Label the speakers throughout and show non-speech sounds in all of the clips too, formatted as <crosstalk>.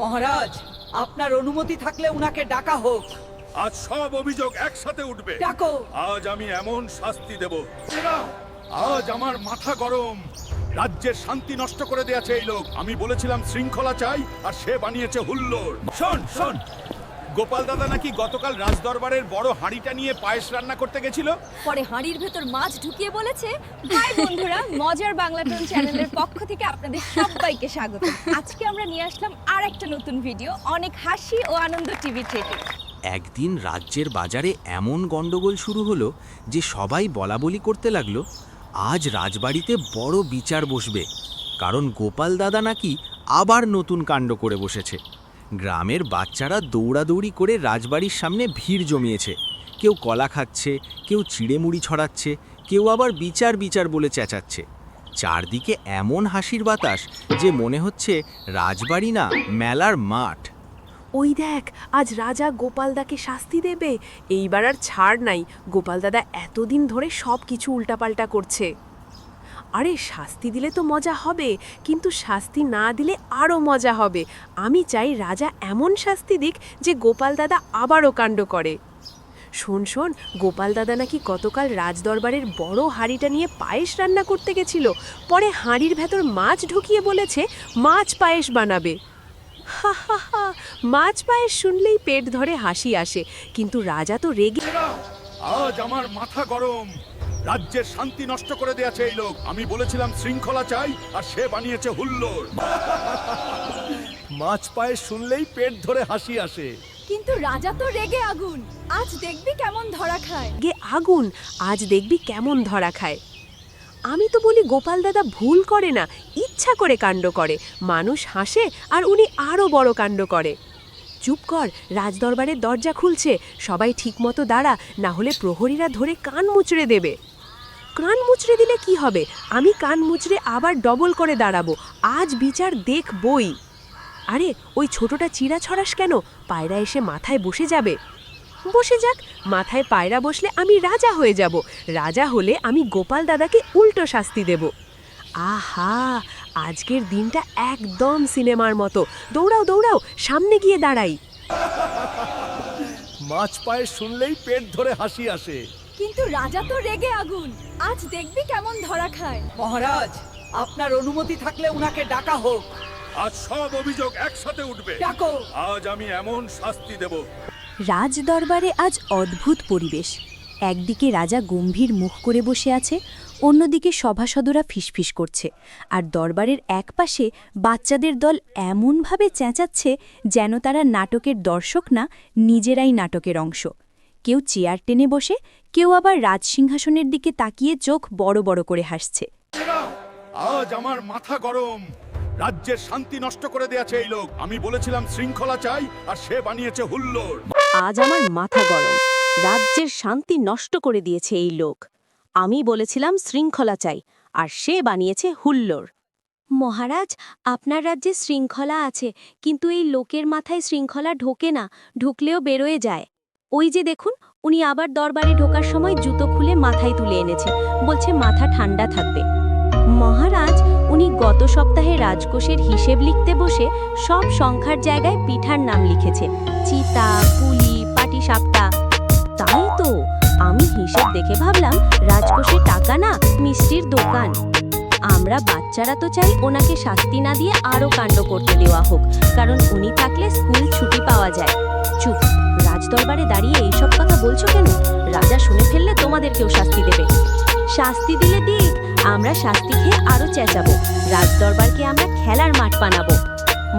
Speaker 1: মহারাজ আপনার অনুমতি থাকলে উনাকে ডাকা হোক।
Speaker 2: আজ সব অভিযোগ একসাথে উঠবে।
Speaker 1: ডাকো।
Speaker 2: আজ আমি এমন শাস্তি দেব। আজ আমার মাথা গরম। রাজ্যের শান্তি নষ্ট করে দিয়েছে এই লোক। আমি বলেছিলাম শৃঙ্খলা চাই আর সে বানিয়েছে হুল্লোড়। শোন শোন। গোপাল দাদা নাকি গতকাল রাজদরবারের বড় হাঁড়িটা নিয়ে পায়েস রান্না করতে গেছিল?
Speaker 3: পরে হাঁড়ির ভেতর মাছ ঢুকিয়ে বলেছে হাই বন্ধুরা মজার বাংলাটন চ্যানেলের পক্ষ থেকে আপনাদের সবাইকে স্বাগত। আজকে আমরা নিয়ে আসলাম আর একটা নতুন ভিডিও অনেক হাসি ও আনন্দ টিভি থেকে।
Speaker 4: একদিন রাজ্যের বাজারে এমন গন্ডগোল শুরু হলো যে সবাই বলাবলি করতে লাগল আজ রাজবাড়িতে বড় বিচার বসবে। কারণ গোপাল দাদা নাকি আবার নতুন কাণ্ড করে বসেছে। গ্রামের বাচ্চারা দৌড়াদৌড়ি করে রাজবাড়ির সামনে ভিড় জমিয়েছে। কেউ কলা খাচ্ছে, কেউ চিড়েমুড়ি ছড়াচ্ছে, কেউ আবার বিচার বিচার বলে চেঁচাচ্ছে। চারদিকে এমন হাসির বাতাস যে মনে হচ্ছে রাজবাড়ি না মেলার মাঠ।
Speaker 5: ওই দেখ, আজ রাজা গোপালদাকে শাস্তি দেবে। এইবার আর ছাড় নাই। গোপালদাদা এতদিন ধরে সব কিছু উল্টাপাল্টা করছে। আরে, শাস্তি দিলে তো মজা হবে, কিন্তু শাস্তি না দিলে আরও মজা হবে। আমি চাই রাজা এমন শাস্তি দিক যে গোপাল দাদা আবারও কাণ্ড করে। শোন শোন, গোপাল দাদা নাকি গতকাল রাজদরবারের বড় হাঁড়িটা নিয়ে পায়েস রান্না করতে গেছিল। পরে হাঁড়ির ভেতর মাছ ঢুকিয়ে বলেছে, মাছ পায়েস বানাবে। হা হা হা, মাছ পায়েস শুনলেই পেট ধরে হাসি আসে, কিন্তু রাজা তো রেগে
Speaker 2: আজ আমার মাথা গরম। রাজ্যের শান্তি নষ্ট করে দিয়েছে এই লোক। আমি বলেছিলাম শৃঙ্খলা চাই আর সে বানিয়েছে হুল্লোড়। মাছ পায়ে শুনলেই পেট ধরে হাসি আসে।
Speaker 3: কিন্তু রাজা তো রেগে আগুন। আজ দেখবি কেমন ধরা খায়।
Speaker 5: গে আগুন? আজ দেখবি কেমন ধরা খায়। আমি তো বলি গোপাল দাদা ভুল করে না ইচ্ছা করে কাণ্ড করে। মানুষ হাসে আর উনি আরও বড় কাণ্ড করে। চুপ কর রাজদরবারের দরজা খুলছে। সবাই ঠিকমতো দাঁড়া না হলে প্রহরীরা ধরে কান মুচড়ে দেবে। কান মুচড়ে দিলে কি হবে? আমি কান মুচড়ে আবার ডবল করে দাঁড়াবো। আজ বিচার দেখবই। আরে, ওই ছোটটা চিরা ছড়াস কেন? পায়রা এসে মাথায় বসে যাবে। বসে যাক, মাথায় পায়রা বসলে আমি রাজা হয়ে যাব। রাজা হলে আমি গোপাল দাদাকে উল্টো শাস্তি দেব। আহা, আজকের দিনটা একদম সিনেমার মতো। দৌড়াও দৌড়াও, সামনে গিয়ে দাঁড়াই।
Speaker 2: মাছ পায়ে শুনলেই পেট ধরে হাসি আসে।
Speaker 3: কিন্তু রাজা তো রেগে আগুন। আজ দেখবি কেমন ধরা খায়।
Speaker 1: মহারাজ আপনার অনুমতি থাকলে উনাকে ডাকা হোক।
Speaker 2: আজ সব অভিযোগ একসাথে উঠবে।
Speaker 1: ডাকো।
Speaker 2: আজ আমি এমন শাস্তি দেব।
Speaker 6: রাজ দরবারে আজ অদ্ভুত পরিবেশ। একদিকে রাজা গম্ভীর মুখ করে বসে আছে অন্যদিকে সভাসদরা ফিসফিস করছে আর দরবারের একপাশে বাচ্চাদের দল এমনভাবে চেঁচাচ্ছে যেন তারা নাটকের দর্শক না নিজেরাই নাটকের অংশ। কেউ চেয়ার টেনে বসে কেউ আবার রাজসিংহাসনের দিকে তাকিয়ে চোখ বড় বড় করে হাসছে।
Speaker 2: আজ আমার মাথা গরম। রাজ্যের শান্তি নষ্ট করে দিয়েছে এই লোক। আমি বলেছিলাম শৃঙ্খলা চাই আর সে বানিয়েছে হুল্লোড়।
Speaker 7: আজ আমার মাথা গরম। রাজ্যের শান্তি নষ্ট করে দিয়েছে এই লোক। আমি বলেছিলাম শৃঙ্খলা চাই আর সে বানিয়েছে হুল্লোড়।
Speaker 6: মহারাজ আপনার রাজ্যে শৃঙ্খলা আছে কিন্তু এই লোকের মাথায় শৃঙ্খলা ঢোকে না ঢুকলেও বেরোয় যায়। ওই যে দেখুন, উনি আবার দরবারে ঢোকার সময় জুতো খুলে মাথায় তুলে এনেছে। বলছে, মাথা ঠান্ডা থাকবে। মহারাজ, উনি গত সপ্তাহে রাজকোষের হিসেব লিখতে বসে সব সংখ্যার জায়গায় পিঠার নাম লিখেছে। চিতা, পুলি, পাটিসাপটা। তাই তো, আমি হিসেব দেখে ভাবলাম রাজকোষে টাকা না, মিষ্টির দোকান। আমরা বাচ্চারা তো চাই ওনাকে শাস্তি না দিয়ে আরও কাণ্ড করতে দেওয়া হোক, কারণ উনি থাকলে স্কুল ছুটি পাওয়া যায়। চুপ। রাজদরবারে দাঁড়িয়ে এইসব কথা বলছো কেন? রাজা শুনে ফেললে তোমাদেরকেও শাস্তি দেবে। শাস্তি দিলে দিক, আমরা শাস্তি খেয়ে আরও চেঁচাবো। রাজদরবারকে আমরা খেলার মাঠ বানাবো।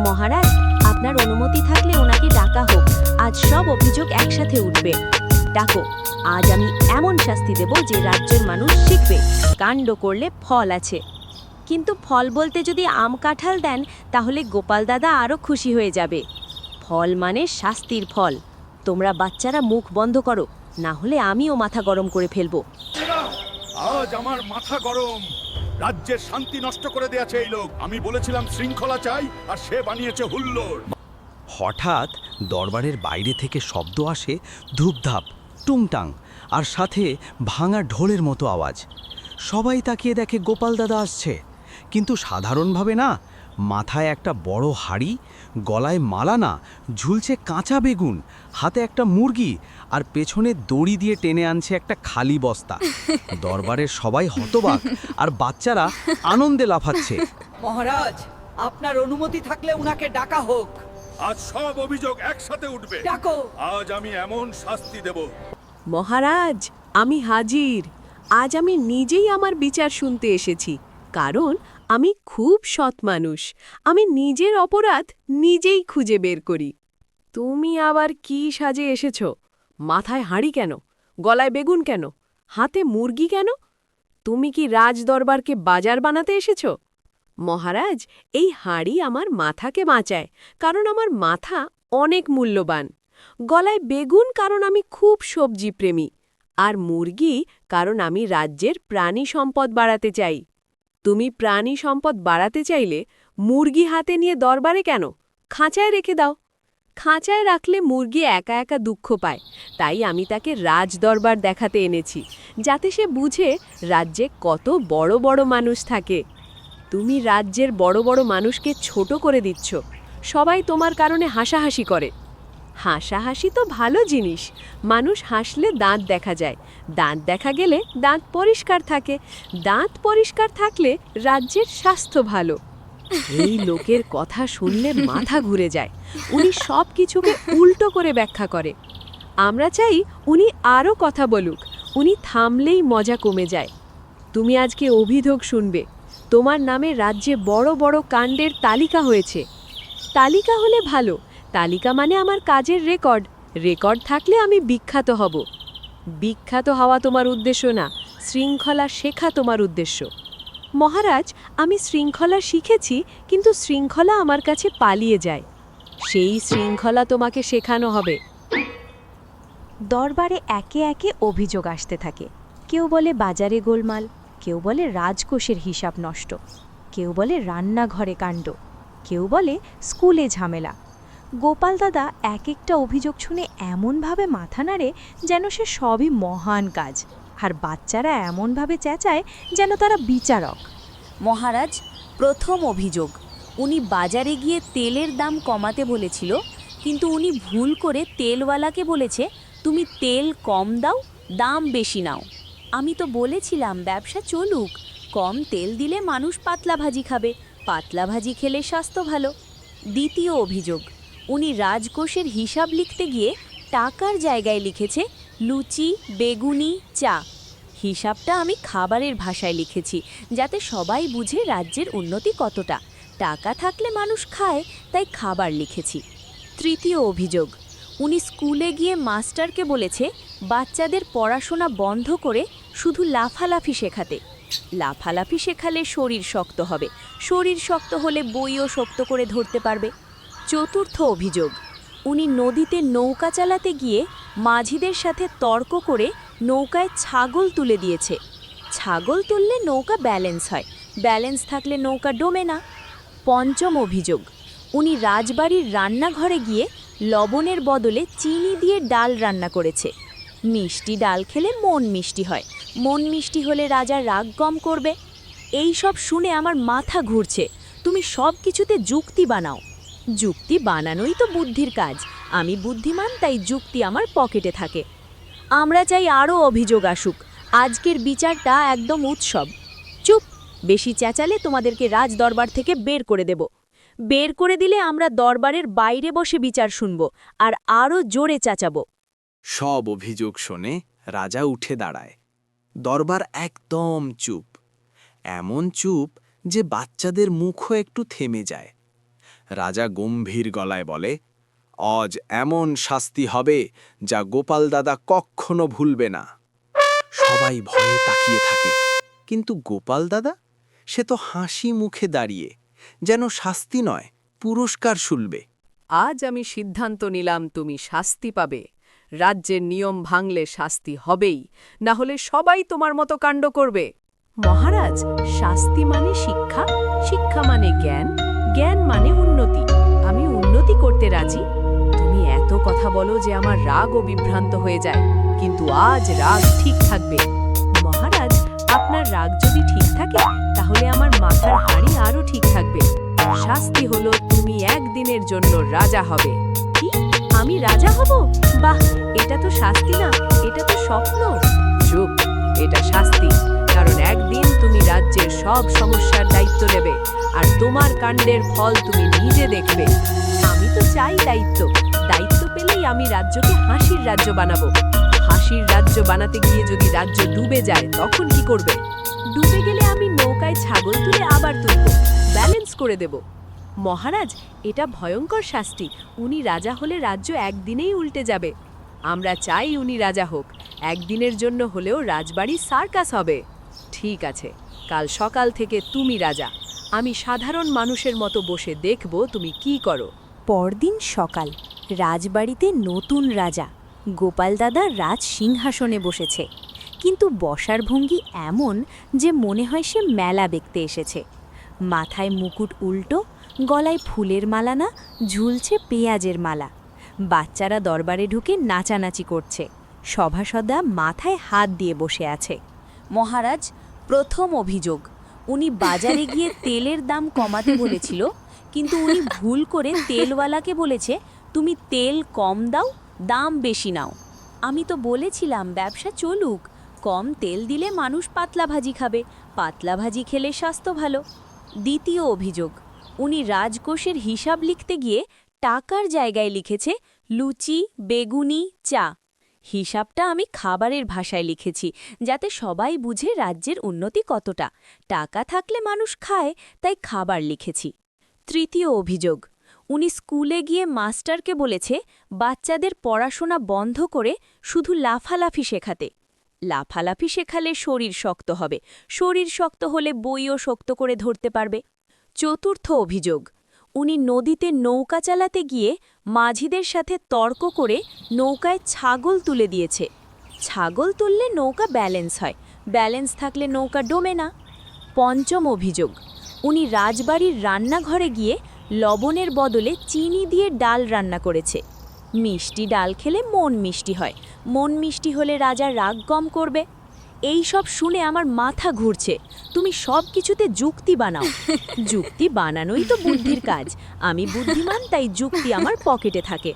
Speaker 6: মহারাজ, আপনার অনুমতি থাকলে ওনাকে ডাকা হোক। আজ সব অভিযোগ একসাথে উঠবে। ডাকো, আজ আমি এমন শাস্তি দেব যে রাজ্যের মানুষ শিখবে। কাণ্ড করলে ফল আছে। কিন্তু ফল বলতে যদি আম কাঁঠাল দেন, তাহলে গোপাল দাদা আরও খুশি হয়ে যাবে। ফল মানে শাস্তির ফল। তোমরা বাচ্চারা মুখ বন্ধ করো না হলে আমিও মাথা গরম করে ফেলব।
Speaker 2: আজ আমার মাথা গরম। রাজ্যের শান্তি নষ্ট করে দিয়েছে এই লোক। আমি বলেছিলাম শৃঙ্খলা চাই আর সে বানিয়েছে হুল্লোড়।
Speaker 4: হঠাৎ দরবারের বাইরে থেকে শব্দ আসে ধূপধাপ টুংটাং আর সাথে ভাঙা ঢোলের মতো আওয়াজ। সবাই তাকিয়ে দেখে গোপাল দাদা আসছে। কিন্তু সাধারণভাবে না মাথায় একটা বড় হাড়ি গলায় মালা না ঝুলছে কাঁচা বেগুন হাতে একটা মুরগি আর পেছনে দড়ি দিয়ে টেনে আনছে একটা খালি বস্তা। দরবারের সবাই হতবাক আর বাচ্চারা আনন্দে লাফাচ্ছে।
Speaker 1: মহারাজ আপনার অনুমতি থাকলে উনাকে ডাকা হোক।
Speaker 2: আজ সব অভিযোগ একসাথে উঠবে।
Speaker 1: ডাকো।
Speaker 2: আজ আমি এমন শাস্তি দেব।
Speaker 5: মহারাজ আমি হাজির। আজ আমি নিজেই আমার বিচার শুনতে এসেছি। কারণ আমি খুব সৎ মানুষ। আমি নিজের অপরাধ নিজেই খুঁজে বের করি। তুমি আবার কি সাজে এসেছ? মাথায় হাঁড়ি কেন? গলায় বেগুন কেন? হাতে মুরগি কেন? তুমি কি রাজ দরবারকে বাজার বানাতে এসেছ? মহারাজ, এই হাঁড়ি আমার মাথাকে বাঁচায়, কারণ আমার মাথা অনেক মূল্যবান। গলায় বেগুন কারণ আমি খুব সবজি প্রেমী আর মুরগি কারণ আমি রাজ্যের প্রাণী সম্পদ বাড়াতে চাই। তুমি প্রাণী সম্পদ বাড়াতে চাইলে মুরগি হাতে নিয়ে দরবারে কেন? খাঁচায় রেখে দাও। খাঁচায় রাখলে মুরগি একা একা দুঃখ পায়। তাই আমি তাকে রাজ দরবার দেখাতে এনেছি, যাতে সে বুঝে রাজ্যে কত বড় বড় মানুষ থাকে। তুমি রাজ্যের বড় বড় মানুষকে ছোট করে দিচ্ছ। সবাই তোমার কারণে হাসাহাসি করে। হাসাহাসি তো ভালো জিনিস। মানুষ হাসলে দাঁত দেখা যায়। দাঁত দেখা গেলে দাঁত পরিষ্কার থাকে। দাঁত পরিষ্কার থাকলে রাজ্যের স্বাস্থ্য ভালো। এই লোকের কথা শুনলে মাথা ঘুরে যায়। উনি সব কিছুকে উল্টো করে ব্যাখ্যা করে। আমরা চাই উনি আরও কথা বলুক। উনি থামলেই মজা কমে যায়। তুমি আজকে অভিযোগ শুনবে। তোমার নামে রাজ্যে বড় বড় কাণ্ডের তালিকা হয়েছে। তালিকা হলে ভালো। তালিকা মানে আমার কাজের রেকর্ড। রেকর্ড থাকলে আমি বিখ্যাত হব। বিখ্যাত হওয়া তোমার উদ্দেশ্য না, শৃঙ্খলা শেখা তোমার উদ্দেশ্য। মহারাজ, আমি শৃঙ্খলা শিখেছি, কিন্তু শৃঙ্খলা আমার কাছে পালিয়ে যায়। সেই শৃঙ্খলা তোমাকে শেখানো হবে।
Speaker 6: দরবারে একে একে অভিযোগ আসতে থাকে। কেউ বলে বাজারে গোলমাল, কেউ বলে রাজকোষের হিসাব নষ্ট, কেউ বলে রান্নাঘরে কাণ্ড, কেউ বলে স্কুলে ঝামেলা। গোপাল দাদা এক একটা অভিযোগ শুনে এমনভাবে মাথা নাড়ে যেন সে সবই মহান কাজ, আর বাচ্চারা এমনভাবে চেঁচায় যেন তারা বিচারক।
Speaker 7: মহারাজ, প্রথম অভিযোগ, উনি বাজারে গিয়ে তেলের দাম কমাতে বলেছিল, কিন্তু উনি ভুল করে তেলওয়ালাকে বলেছে, তুমি তেল কম দাও, দাম বেশি নাও। আমি তো বলেছিলাম, ব্যবসা চলুক, কম তেল দিলে মানুষ পাতলা ভাজি খাবে, পাতলা ভাজি খেলে স্বাস্থ্য ভালো। দ্বিতীয় অভিযোগ উনি রাজকোষের হিসাব লিখতে গিয়ে টাকার জায়গায় লিখেছে, লুচি, বেগুনি, চা। হিসাবটা আমি খাবারের ভাষায় লিখেছি, যাতে সবাই বুঝে রাজ্যের উন্নতি কতটা। টাকা থাকলে মানুষ খায়, তাই খাবার লিখেছি। তৃতীয় অভিযোগ, উনি স্কুলে গিয়ে মাস্টারকে বলেছে, বাচ্চাদের পড়াশোনা বন্ধ করে শুধু লাফালাফি শেখাতে। লাফালাফি শেখালে শরীর শক্ত হবে, শরীর শক্ত হলে বইও শক্ত করে ধরতে পারবে। চতুর্থ অভিযোগ। উনি নদীতে নৌকা চালাতে গিয়ে মাঝিদের সাথে তর্ক করে নৌকায় ছাগল তুলে দিয়েছে। ছাগল তুললে নৌকা ব্যালেন্স হয়, ব্যালেন্স থাকলে নৌকা ডোমে না। পঞ্চম অভিযোগ, উনি রাজবাড়ির রান্নাঘরে গিয়ে লবণের বদলে চিনি দিয়ে ডাল রান্না করেছে। মিষ্টি ডাল খেলে মন মিষ্টি হয়, মন মিষ্টি হলে রাজা রাগ কম করবে। এই সব শুনে আমার মাথা ঘুরছে, তুমি সব কিছুতে যুক্তি বানাও। যুক্তি বানানোই তো বুদ্ধির কাজ। আমি বুদ্ধিমান, তাই যুক্তি আমার পকেটে থাকে। আমরা চাই আরও অভিযোগ আসুক। আজকের বিচারটা একদম উৎসব। চুপ! বেশি চেঁচালে তোমাদেরকে রাজ দরবার থেকে বের করে দেব। বের করে দিলে আমরা দরবারের বাইরে বসে বিচার শুনব আর আরও জোরে চেঁচাবো।
Speaker 4: সব অভিযোগ শোনে রাজা উঠে দাঁড়ায়। দরবার একদম চুপ। এমন চুপ যে বাচ্চাদের মুখও একটু থেমে যায়। রাজা গম্ভীর গলায় বলে অজ এমন শাস্তি হবে যা গোপাল দাদা কখনো ভুলবে না। সবাই ভয়ে তাকিয়ে থাকে। কিন্তু গোপাল দাদা? সে তো হাসি মুখে দাঁড়িয়ে, যেন শাস্তি নয়, পুরস্কার শুলবে।
Speaker 5: আজ আমি সিদ্ধান্ত নিলাম, তুমি শাস্তি পাবে। রাজ্যের নিয়ম ভাঙলে শাস্তি হবেই, না হলে সবাই তোমার মতো কাণ্ড করবে। মহারাজ, শাস্তি মানে শিক্ষা? শিক্ষা মানে জ্ঞান? জ্ঞান মানে উন্নতি। আমি উন্নতি করতে রাজি। তুমি এত কথা বলো যে আমার রাগ ও বিভ্রান্ত হয়ে যায়। কিন্তু আজ রাগ ঠিক থাকবে। মহারাজ, আপনার রাগ যদি ঠিক থাকে, তাহলে আমার মাথার হাড়ি আরও ঠিক থাকবে। শাস্তি হলো তুমি একদিনের জন্য রাজা হবে। কি? আমি রাজা হব? বাহ, এটা তো শাস্তি না, এটা তো স্বপ্ন। চুপ, এটা শাস্তি। কারণ একদিন রাজ্যের সব সমস্যার দায়িত্ব নেবে। আর তোমার কাণ্ডের ফল তুমি নিজে দেখবে। আমি তো চাই দায়িত্ব। দায়িত্ব পেলেই আমি রাজ্যকে হাসির রাজ্য বানাবো। হাসির রাজ্য বানাতে গিয়ে যদি রাজ্য ডুবে যায়, তখন কি করবে? ডুবে গেলে আমি নৌকায় ছাগল তুলে আবার তুলব, ব্যালেন্স করে দেব। মহারাজ, এটা ভয়ঙ্কর শাস্তি। উনি রাজা হলে রাজ্য একদিনেই উল্টে যাবে। আমরা চাই উনি রাজা হোক। একদিনের জন্য হলেও রাজবাড়ি সার্কাস হবে। ঠিক আছে। কাল সকাল থেকে তুমি রাজা। আমি সাধারণ মানুষের মতো বসে দেখব তুমি কি করো।
Speaker 7: পরদিন সকাল, রাজবাড়িতে নতুন রাজা, গোপাল দাদা রাজ সিংহাসনে বসেছে। কিন্তু বসার ভঙ্গি এমন যে মনে হয় সে মেলা দেখতে এসেছে। মাথায় মুকুট উল্টো, গলায় ফুলের মালা না, ঝুলছে পেঁয়াজের মালা। বাচ্চারা দরবারে ঢুকে নাচানাচি করছে। সভাসদা মাথায় হাত দিয়ে বসে আছে। মহারাজ প্রথম অভিযোগ। উনি বাজারে গিয়ে তেলের দাম কমাতে বলেছিল, কিন্তু উনি ভুল করে তেলওয়ালাকে বলেছে, তুমি তেল কম দাও, দাম বেশি নাও। আমি তো বলেছিলাম, ব্যবসা চলুক, কম তেল দিলে মানুষ পাতলা ভাজি খাবে, পাতলা ভাজি খেলে স্বাস্থ্য ভালো। দ্বিতীয় অভিযোগ, উনি রাজকোষের হিসাব লিখতে গিয়ে টাকার জায়গায় লিখেছে, লুচি, বেগুনি, চা। হিসাবটা আমি খাবারের ভাষায় লিখেছি, যাতে সবাই বুঝে রাজ্যের উন্নতি কতটা। টাকা থাকলে মানুষ খায়, তাই খাবার লিখেছি। তৃতীয় অভিযোগ, উনি স্কুলে গিয়ে মাস্টারকে বলেছে, বাচ্চাদের পড়াশোনা বন্ধ করে শুধু লাফালাফি শেখাতে। লাফালাফি শেখালে শরীর শক্ত হবে, শরীর শক্ত হলে বইও শক্ত করে ধরতে পারবে। চতুর্থ অভিযোগ উনি নদীতে নৌকা চালাতে গিয়ে মাঝিদের সাথে তর্ক করে নৌকায় ছাগল তুলে দিয়েছে। ছাগল তুললে নৌকা ব্যালেন্স হয়, ব্যালেন্স থাকলে নৌকা ডোমে না। পঞ্চম অভিযোগ, উনি রাজবাড়ির রান্নাঘরে গিয়ে লবণের বদলে চিনি দিয়ে ডাল রান্না করেছে। মিষ্টি ডাল খেলে মন মিষ্টি হয়, মন মিষ্টি হলে রাজা রাগ কম করবে। এই সব শুনে আমার মাথা ঘুরছে। তুমি সব কিছুতে যুক্তি বানাও। যুক্তি বানানোই তো বুদ্ধির কাজ। আমি বুদ্ধিমান, তাই যুক্তি আমার পকেটে থাকে।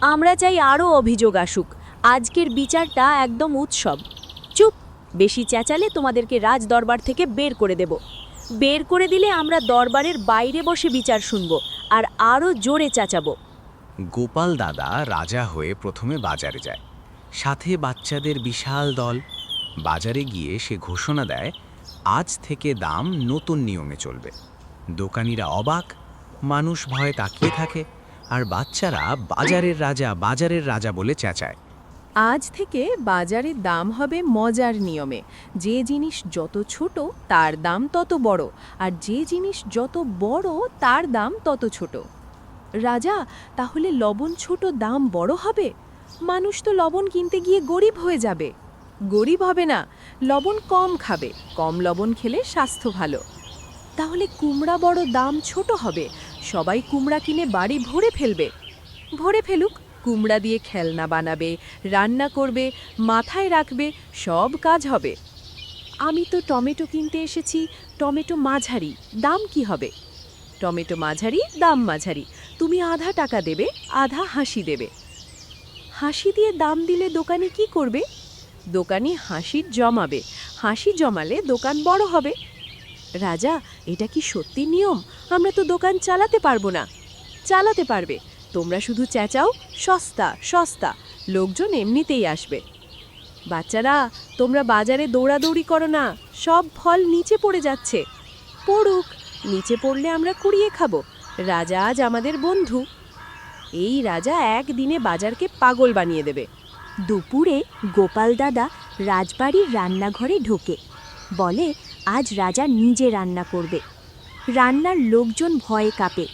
Speaker 7: আমরা চাই আরও অভিযোগ আসুক। আজকের বিচারটা একদম উৎসব। চুপ! বেশি চেঁচালে তোমাদেরকে রাজ দরবার থেকে বের করে দেব। বের করে দিলে আমরা দরবারের বাইরে বসে বিচার শুনব আর আরও জোরে চেঁচাবো।
Speaker 4: গোপাল দাদা রাজা হয়ে প্রথমে বাজারে যায়। সাথে বাচ্চাদের বিশাল দল। বাজারে গিয়ে সে ঘোষণা দেয়, আজ থেকে দাম নতুন নিয়মে চলবে। দোকানিরা অবাক, মানুষ ভয়ে তাকিয়ে থাকে, আর বাচ্চারা বাজারের রাজা বাজারের রাজা বলে চেঁচায়।
Speaker 5: আজ থেকে বাজারের দাম হবে মজার নিয়মে। যে জিনিস যত ছোট, তার দাম তত বড়, আর যে জিনিস যত বড়, তার দাম তত ছোট। রাজা, তাহলে লবণ ছোট দাম বড় হবে? মানুষ তো লবণ কিনতে গিয়ে গরিব হয়ে যাবে। গরিব হবে না, লবণ কম খাবে। কম লবণ খেলে স্বাস্থ্য ভালো। তাহলে কুমড়া বড় দাম ছোট হবে। সবাই কুমড়া কিনে বাড়ি ভরে ফেলবে। ভরে ফেলুক, কুমড়া দিয়ে খেলনা বানাবে, রান্না করবে, মাথায় রাখবে, সব কাজ হবে। আমি তো টমেটো কিনতে এসেছি, টমেটো মাঝারি, দাম কি হবে? টমেটো মাঝারি, দাম মাঝারি। তুমি আধা টাকা দেবে, আধা হাসি দেবে। হাসি দিয়ে দাম দিলে দোকানে কি করবে? দোকানি হাসির জমাবে। হাসি জমালে দোকান বড় হবে। রাজা, এটা কি সত্যি নিয়ম? আমরা তো দোকান চালাতে পারব না। চালাতে পারবে। তোমরা শুধু চেঁচাও, সস্তা সস্তা। লোকজন এমনিতেই আসবে। বাচ্চারা, তোমরা বাজারে দৌড়াদৌড়ি করো না। সব ফল নিচে পড়ে যাচ্ছে। পড়ুক, নিচে পড়লে আমরা কুড়িয়ে খাব। রাজা আজ আমাদের বন্ধু। এই রাজা একদিনে বাজারকে পাগল বানিয়ে দেবে।
Speaker 7: দুপুরে গোপাল দাদা রাজবাড়ির রান্নাঘরে ঢোকে। বলে আজ রাজা নিজে রান্না করবে। রান্নার লোকজন ভয়ে কাঁপে।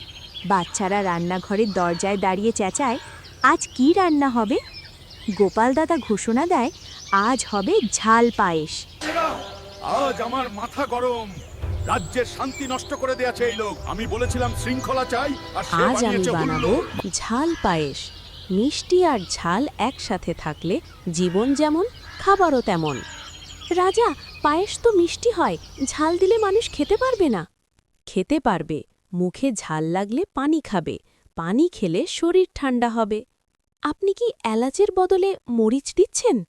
Speaker 7: বাচ্চারা রান্নাঘরের দরজায় দাঁড়িয়ে চেঁচায় আজ কি রান্না হবে? গোপাল দাদা ঘোষণা দেয় আজ হবে ঝাল পায়েস।
Speaker 2: আজ আমার মাথা গরম। রাজ্যের শান্তি নষ্ট করে দিয়েছে এই লোক। আমি বলেছিলাম শৃঙ্খলা চাই আর
Speaker 5: আজ আমি বানাবো ঝাল পায়েস। মিষ্টি আর ঝাল একসাথে থাকলে জীবন যেমন, খাবারও তেমন। রাজা, পায়েস তো মিষ্টি হয়, ঝাল দিলে মানুষ খেতে পারবে না। খেতে পারবে, মুখে ঝাল লাগলে পানি খাবে, পানি খেলে শরীর ঠান্ডা হবে। আপনি কি এলাচের বদলে মরিচ দিচ্ছেন?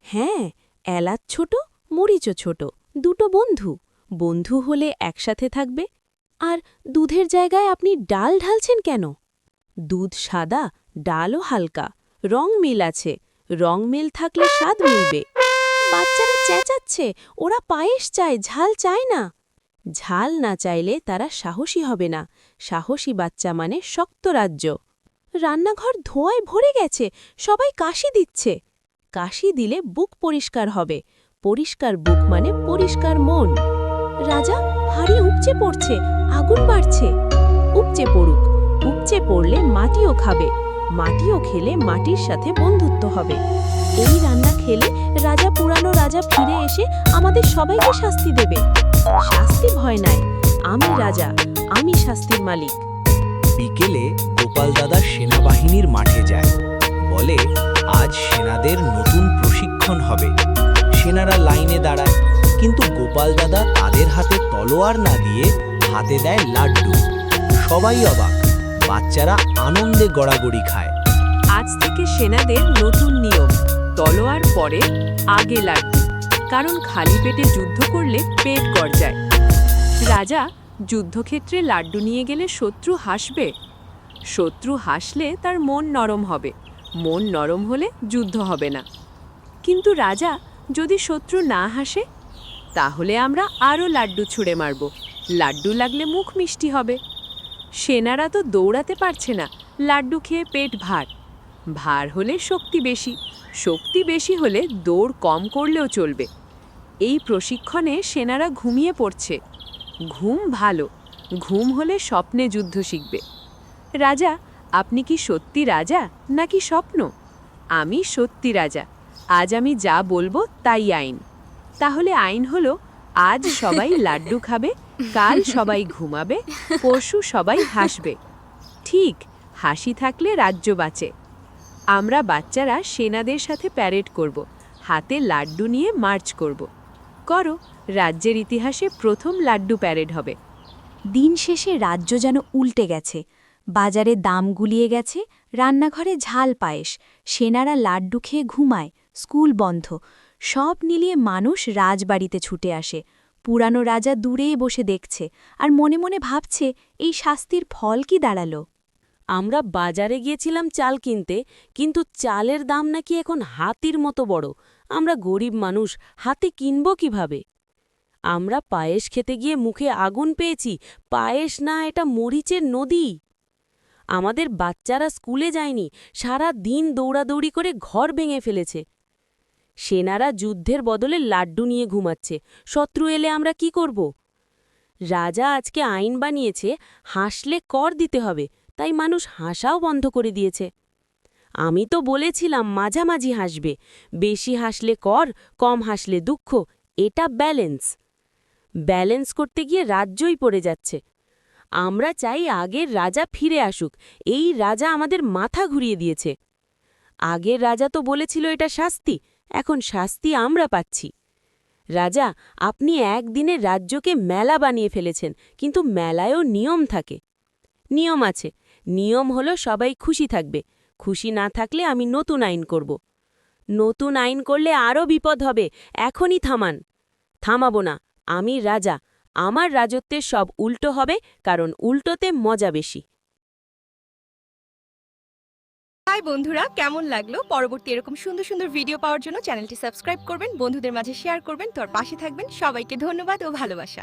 Speaker 5: হ্যাঁ এলাচ ছোট, মরিচও ছোট, দুটো বন্ধু। বন্ধু হলে একসাথে থাকবে। আর দুধের জায়গায় আপনি ডাল ঢালছেন কেন? দুধ সাদা ডালও হালকা, রং মিল আছে, রং মিল থাকলে স্বাদ মিলবে। বাচ্চারা চেঁচাচ্ছে, ওরা পায়েস চায়, ঝাল চায় না। ঝাল না চাইলে তারা সাহসী হবে না। সাহসী বাচ্চা মানে শক্ত রাজ্য। রান্নাঘর ধোঁয়ায় ভরে গেছে, সবাই কাশি দিচ্ছে। কাশি দিলে বুক পরিষ্কার হবে। পরিষ্কার বুক মানে পরিষ্কার মন। রাজা হাড়ি উপচে পড়ছে, আগুন বাড়ছে। উপচে পড়ুক, উপচে পড়লে মাটিও খাবে। মাটিও খেলে মাটির সাথে বন্ধুত্ব হবে। এই রান্না খেলে রাজা পুরানো রাজা ফিরে এসে আমাদের সবাইকে শাস্তি দেবে। শাস্তি ভয় নাই। আমি রাজা, আমি শাস্তির মালিক।
Speaker 4: বিকেলে গোপাল দাদা সেনাবাহিনীর মাঠে যায়। বলে, আজ সেনাদের নতুন প্রশিক্ষণ হবে। সেনারা লাইনে দাঁড়ায়। কিন্তু গোপাল দাদা তাদের হাতে তলোয়ার না দিয়ে হাতে দেয় লাড্ডু। সবাই অবাক। বাচ্চারা আনন্দে গড়াগড়ি খায়।
Speaker 5: আজ থেকে সেনাদের নতুন নিয়ম, তলোয়ার পরে আগে লাড্ডু কারণ খালি পেটে যুদ্ধ করলে পেট গড়জায় রাজা যুদ্ধক্ষেত্রে লাড্ডু নিয়ে গেলে শত্রু হাসবে। শত্রু হাসলে তার মন নরম হবে, মন নরম হলে যুদ্ধ হবে না। কিন্তু রাজা যদি শত্রু না হাসে, তাহলে আমরা আরও লাড্ডু ছুঁড়ে মারব। লাড্ডু লাগলে মুখ মিষ্টি হবে। সেনারা তো দৌড়াতে পারছে না লাড্ডু খেয়ে পেট ভার। ভার হলে শক্তি বেশি শক্তি বেশি হলে দৌড় কম করলেও চলবে। এই প্রশিক্ষণে সেনারা ঘুমিয়ে পড়ছে। ঘুম ভালো ঘুম হলে স্বপ্নে যুদ্ধ শিখবে। রাজা আপনি কি সত্যি রাজা নাকি স্বপ্ন? আমি সত্যি রাজা আজ আমি যা বলব তাই আইন। তাহলে আইন হলো আজ সবাই <laughs> লাড্ডু খাবে কাল সবাই ঘুমাবে, পরশু সবাই হাসবে। ঠিক, হাসি থাকলে রাজ্য বাঁচে। আমরা বাচ্চারা সেনাদের সাথে প্যারেড করব, হাতে লাড্ডু নিয়ে মার্চ করব। করো, রাজ্যের ইতিহাসে প্রথম লাড্ডু প্যারেড হবে।
Speaker 8: দিন শেষে রাজ্য যেন উল্টে গেছে। বাজারে দাম গুলিয়ে গেছে, রান্নাঘরে ঝাল পায়েস, সেনারা লাড্ডু খেয়ে ঘুমায়, স্কুল বন্ধ। সব নিলিয়ে মানুষ রাজবাড়িতে ছুটে আসে। পুরানো রাজা দূরেই বসে দেখছে আর মনে মনে ভাবছে, এই শাস্তির ফল কি দাঁড়াল?
Speaker 9: আমরা বাজারে গিয়েছিলাম চাল কিনতে, কিন্তু চালের দাম নাকি এখন হাতির মতো বড়। আমরা গরিব মানুষ, হাতে কিনব কীভাবে? আমরা পায়েস খেতে গিয়ে মুখে আগুন পেয়েছি, পায়েস না এটা মরিচের নদী। আমাদের বাচ্চারা স্কুলে যায়নি সারা দিন দৌড়াদৌড়ি করে ঘর ভেঙে ফেলেছে। সেনারা যুদ্ধের বদলে লাড্ডু নিয়ে ঘুমাচ্ছে। শত্রু এলে আমরা কি করব? রাজা আজকে আইন বানিয়েছে, হাসলে কর দিতে হবে, তাই মানুষ হাসাও বন্ধ করে দিয়েছে। আমি তো বলেছিলাম মাঝামাঝি হাসবে, বেশি হাসলে কর, কম হাসলে দুঃখ, এটা ব্যালেন্স। ব্যালেন্স করতে গিয়ে রাজ্যই পড়ে যাচ্ছে। আমরা চাই আগের রাজা ফিরে আসুক, এই রাজা আমাদের মাথা ঘুরিয়ে দিয়েছে। আগের রাজা তো বলেছিল এটা শাস্তি, এখন শাস্তি আমরা পাচ্ছি। রাজা, আপনি একদিনে রাজ্যকে মেলা বানিয়ে ফেলেছেন, কিন্তু মেলায়ও নিয়ম থাকে। নিয়ম আছে, নিয়ম হলো সবাই খুশি থাকবে, খুশি না থাকলে আমি নতুন আইন করব। নতুন আইন করলে আরও বিপদ হবে, এখনই থামান। থামাবো না, আমি রাজা, আমার রাজত্বের সব উল্টো হবে, কারণ উল্টোতে মজা বেশি।
Speaker 3: হাই বন্ধুরা, কেমন লাগল? পরবর্তী এরকম সুন্দর সুন্দর ভিডিও পাওয়ার জন্য চ্যানেলটি সাবস্ক্রাইব করবেন, বন্ধুদের মাঝে শেয়ার করবেন তোর পাশে থাকবেন। সবাইকে ধন্যবাদ ও ভালোবাসা।